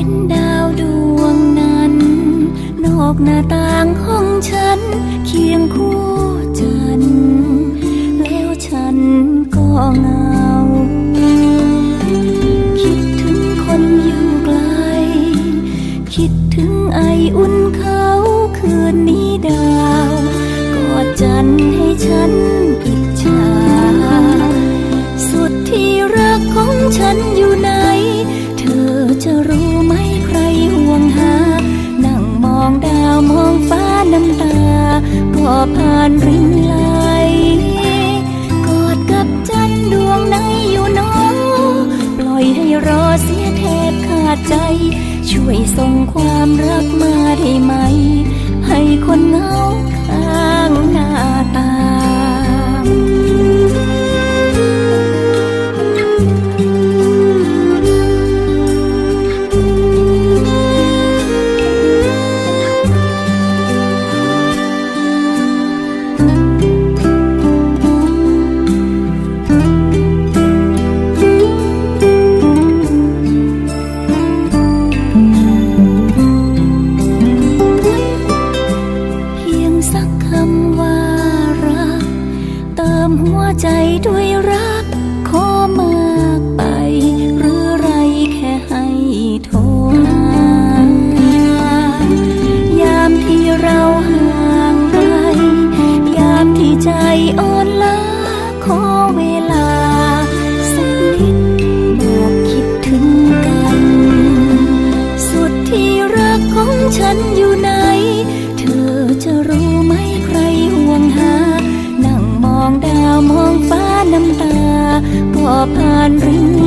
ห็นดาวดวงนั้น นอกหน้าต่างห้องฉัน เคียงคู่จัน แล้วฉันก็เงา คิดถึงคนอยู่ไกล คิดถึงไออุ่นเขาคืนนี้ดาวกอดจันให้ฉันอิจฉาสุดที่รักของฉันอยู่ใน ผ่านรินไหลกอดกับจันดวงไหนอยู่หนอปล่อยให้รอเสียแทบขาดใจ ช่วยส่งความรักมาได้ไหม ให้คนเหงาข้างหน้า มหัวใจด้วยรักขอมา ผ่านริ่อ